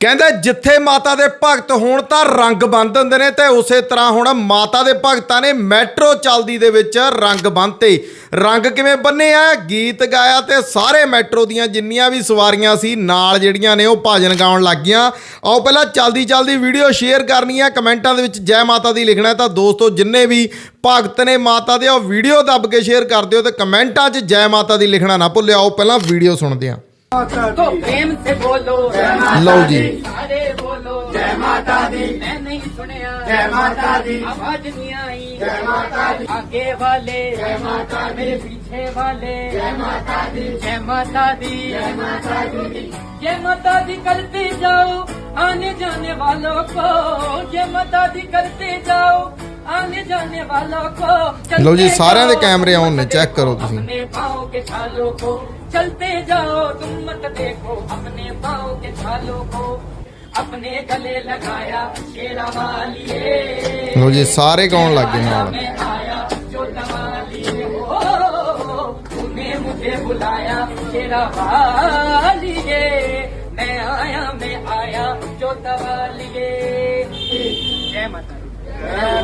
ਕਹਿੰਦੇ ਜਿੱਥੇ ਮਾਤਾ ਦੇ ਭਗਤ ਹੋਣ ਤਾਂ ਰੰਗ ਬੰਦ ਹੁੰਦੇ ਨੇ ਤੇ ਉਸੇ ਤਰ੍ਹਾਂ ਹੁਣ ਮਾਤਾ ਦੇ ਭਗਤਾਂ ਨੇ ਮੈਟਰੋ ਚਲਦੀ ਦੇ ਵਿੱਚ ਰੰਗ ਬੰਨਤੇ ਰੰਗ ਕਿਵੇਂ ਬੰਨੇ ਆ? ਗੀਤ ਗਾਇਆ ਤੇ ਸਾਰੇ ਮੈਟਰੋ ਦੀਆਂ ਜਿੰਨੀਆਂ ਵੀ ਸਵਾਰੀਆਂ ਸੀ, ਨਾਲ ਜਿਹੜੀਆਂ ਨੇ ਉਹ ਭਾਜਨ ਗਾਉਣ ਲੱਗ ਗਈਆਂ। ਆਓ ਪਹਿਲਾਂ ਚੱਲਦੀ ਚੱਲਦੀ ਵੀਡੀਓ ਸ਼ੇਅਰ ਕਰਨੀ ਹੈ ਕਮੈਂਟਾਂ ਦੇ ਵਿੱਚ ਜੈ ਮਾਤਾ ਦੀ ਲਿਖਣਾ ਤਾਂ ਦੋਸਤੋ ਜਿੰਨੇ ਵੀ ਭਗਤ ਨੇ ਮਾਤਾ ਦੇ, ਉਹ ਵੀਡੀਓ ਦੱਬ ਕੇ ਸ਼ੇਅਰ ਕਰ ਦਿਓ ਤੇ ਕਮੈਂਟਾਂ 'ਚ ਜੈ ਮਾਤਾ ਦੀ ਲਿਖਣਾ ਨਾ ਭੁੱਲਿਓ ਆਓ ਪਹਿਲਾਂ ਵੀਡੀਓ ਸੁਣਦੇ ਹਾਂ। तो प्रेम से बोलो। लो जी अरे बोलो। जय माता दी। मैं नहीं सुने जय माता दी। आवाज़ नहीं आई। जय माता दी। आगे वाले। जय माता मेरे पीछे वाले। जय माता दी। जय माता दी। जय माता दी। जय माता दी करते जाओ। आने जाने वालों को। जय माता दी करते जाओ। ਆਨੇ ਜੀ ਸਾਰਿਆਂ ਦੇ ਕੈਮਰੇ ਆਨ ਨੇ ਚੈੱਕ ਕਰੋ ਤੁਸੀਂ। ਆਪਣੇ ਜਾਓ ਦੇਖੋ ਜੀ ਸਾਰੇ ਗਾਉਣ ਲੱਗ ਗਏ ਨਾਲ। ਆਇਆ ਵਾਲੀਏ। ਮੈਂ ਆਇਆ ਮੈਂ ਆਇਆ ਜੋ ਦਵਾਲੀਏ ਜੈ ਮਾਤਾ ਦੀ। ਜੈ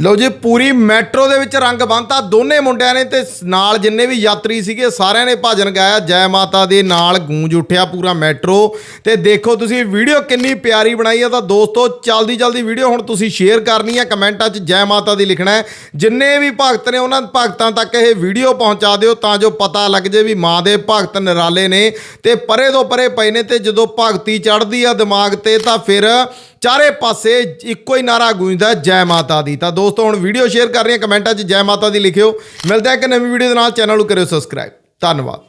ਲਓ ਜੀ, ਪੂਰੀ ਮੈਟਰੋ ਦੇ ਵਿੱਚ ਰੰਗ ਬੰਨਤਾ। ਦੋਨੇ ਮੁੰਡਿਆਂ ਨੇ ਤੇ ਨਾਲ ਜਿੰਨੇ ਵੀ ਯਾਤਰੀ ਸੀਗੇ, ਸਾਰਿਆਂ ਨੇ ਭਜਨ ਗਾਇਆ। ਜੈ ਮਾਤਾ ਦੇ ਨਾਲ ਗੂੰਜ ਉੱਠਿਆ ਪੂਰਾ ਮੈਟਰੋ। ਤੇ ਦੇਖੋ ਤੁਸੀਂ, ਵੀਡੀਓ ਕਿੰਨੀ ਪਿਆਰੀ ਬਣਾਈ ਆ। ਤਾਂ ਦੋਸਤੋ, ਜਲਦੀ ਜਲਦੀ ਵੀਡੀਓ ਹੁਣ ਤੁਸੀਂ ਸ਼ੇਅਰ ਕਰਨੀ ਹੈ ਕਮੈਂਟਾਂ 'ਚ ਜੈ ਮਾਤਾ ਦੀ ਲਿਖਣਾ ਹੈ। ਜਿੰਨੇ ਵੀ ਭਗਤ ਨੇ ਉਹਨਾਂ ਭਗਤਾਂ ਤੱਕ ਇਹ ਵੀਡੀਓ ਪਹੁੰਚਾ ਦਿਓ, ਤਾਂ ਜੋ ਪਤਾ ਲੱਗ ਜੇ ਵੀ ਮਾਂ ਦੇ ਭਗਤ ਨਿਰਾਲੇ ਨੇ। ਤੇ ਪਰੇ ਤੋਂ ਪਰੇ ਪਏ ਨੇ ਤੇ ਜਦੋਂ ਭਗਤੀ ਚੜ੍ਹਦੀ ਆ ਦਿਮਾਗ ਤੇ, ਤਾਂ ਫਿਰ ਚਾਰੇ ਪਾਸੇ ਇੱਕੋ ਹੀ ਨਾਰਾ ਗੂੰਜਦਾ ਜੈ ਮਾਤਾ ਦੀ। ਤਾਂ ਦੋਸਤੋ, ਹੁਣ ਵੀਡੀਓ ਸ਼ੇਅਰ ਕਰ ਰਹੇ ਹਾਂ ਕਮੈਂਟਾਂ 'ਚ ਜੈ ਮਾਤਾ ਦੀ ਲਿਖਿਓ। ਮਿਲਦਾ ਹੈ ਇੱਕ ਨਵੀਂ ਵੀਡੀਓ ਦੇ ਨਾਲ, ਚੈਨਲ ਨੂੰ ਕਰਿਓ ਸਬਸਕ੍ਰਾਈਬ। ਧੰਨਵਾਦ।